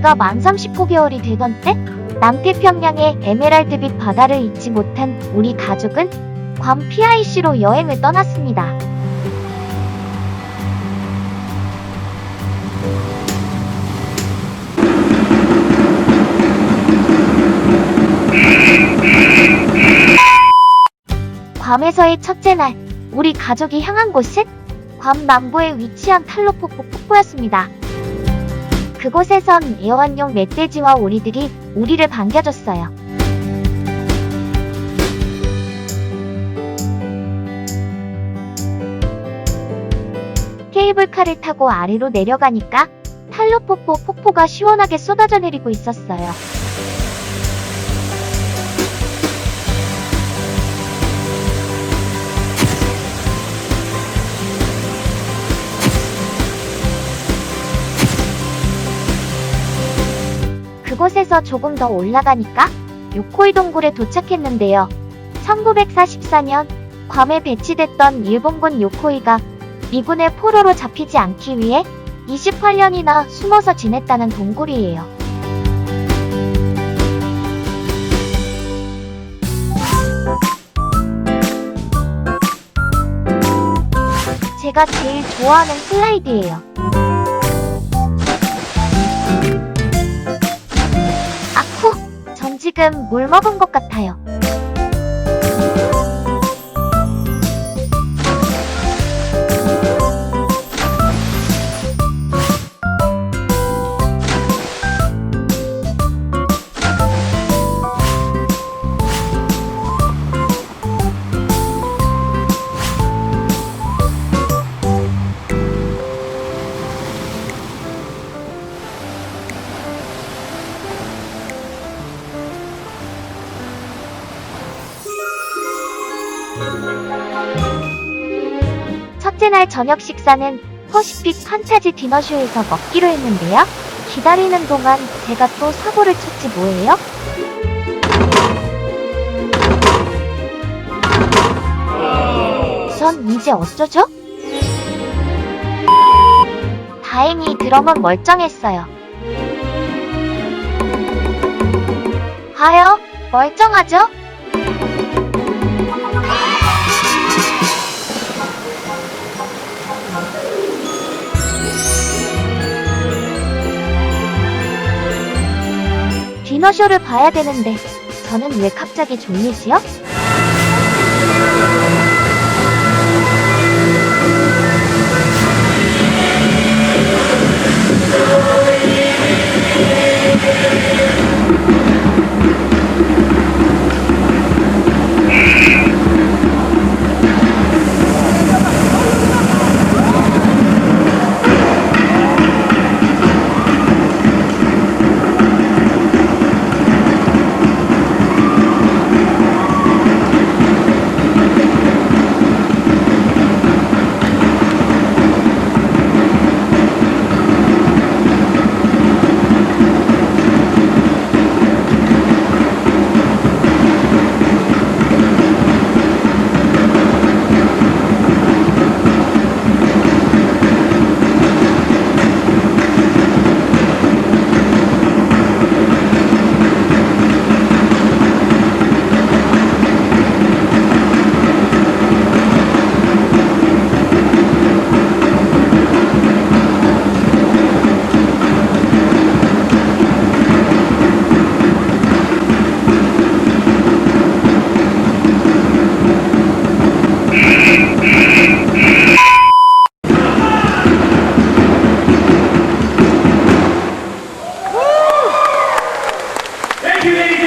제가 만 39개월이 되던 때 남태평양의 에메랄드빛 바다를 잊지 못한 우리 가족은 괌 PIC로 여행을 떠났습니다. 괌에서의 첫째 날, 우리 가족이 향한 곳은 괌 남부에 위치한 탈로포포 폭포였습니다. 그곳에선 애완용 멧돼지와 오리들이 우리를 반겨줬어요. 케이블카를 타고 아래로 내려가니까 탈로포포 폭포가 시원하게 쏟아져 내리고 있었어요. 그곳에서 조금 더 올라가니까 요코이 동굴에 도착했는데요. 1944년 괌에 배치됐던 일본군 요코이가 미군의 포로로 잡히지 않기 위해 28년이나 숨어서 지냈다는 동굴이에요. 제가 제일 좋아하는 슬라이드예요. 지금 물 먹은 것 같아요. 첫째 날 저녁 식사는 퍼시픽 판타지 디너쇼에서 먹기로 했는데요. 기다리는 동안 제가 또 사고를 쳤지 뭐예요? 전 이제 어쩌죠? 다행히 드럼은 멀쩡했어요. 봐요, 멀쩡하죠? 디너쇼를 봐야 되는데 저는 왜 갑자기 졸리지요? 1980.